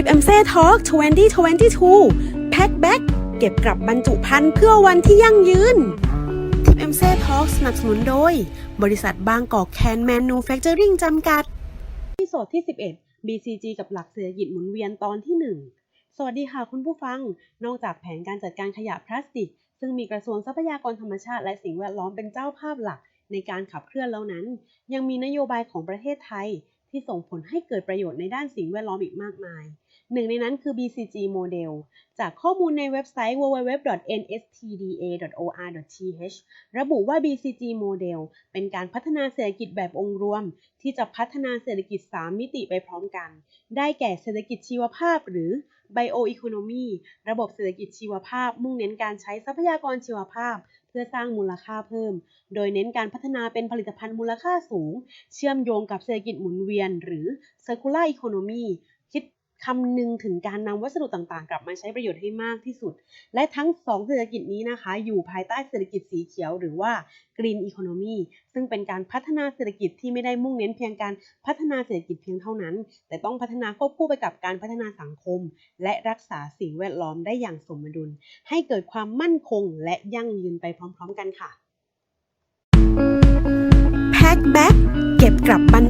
ทิปเอ็มเซ่ทอล์ก2022 แพ็คแบ็กเก็บกลับบรรจุภัณฑ์เพื่อวันที่ยั่งยืน ทิปเอ็มเซ่ทอล์กสนับสนุนโดย บริษัทบางกอกแคนแมนนูแฟคเจอริงจำกัด ที่โสดที่ 11 BCG กับหลักเศรษฐกิจหมุนเวียนตอนที่ 1 สวัสดีค่ะคุณผู้ฟัง นอกจากแผนการจัดการขยะพลาสติก ซึ่งมีกระทรวงทรัพยากรธรรมชาติและสิ่งแวดล้อมเป็นเจ้าภาพหลัก ในการขับเคลื่อนแล้วนั้น ยังมีนโยบายของประเทศไทยที่ส่งผลให้เกิดประโยชน์ในด้านสิ่งแวดล้อมอีกมากมาย หนึ่งในนั้นคือ BCG Model จากข้อมูลในเว็บไซต์ www.nstda.or.th ระบุว่า BCG Model เป็นการพัฒนาเศรษฐกิจแบบองค์รวม ที่จะพัฒนาเศรษฐกิจ 3 มิติไปพร้อมกัน ได้แก่เศรษฐกิจชีวภาพหรือ Bioeconomy ระบบเศรษฐกิจชีวภาพ มุ่งเน้นการใช้ทรัพยากรชีวภาพ เพื่อสร้างมูลค่าเพิ่ม โดยเน้นการพัฒนาเป็นผลิตภัณฑ์มูลค่าสูง เชื่อมโยงกับเศรษฐกิจหมุนเวียน หรือ Circular Economy คำนึงถึงการนำวัสดุต่างๆ กลับมาใช้ประโยชน์ให้มากที่สุด และทั้งสองเศรษฐกิจนี้นะคะ อยู่ภายใต้เศรษฐกิจสีเขียวหรือว่า Green Economy ซึ่งเป็นการพัฒนาเศรษฐกิจที่ไม่ได้มุ่งเน้นเพียงการพัฒนาเศรษฐกิจเพียงเท่านั้น แต่ต้องพัฒนาควบคู่ไปกับการพัฒนาสังคม และรักษาสิ่งแวดล้อมได้อย่างสมดุล ให้เกิดความมั่นคงและยั่งยืนไปพร้อม ๆ กันค่ะแพ็คแบ็กเก็บกลับบรรจุภัณฑ์เพื่อวันที่ยั่งยืน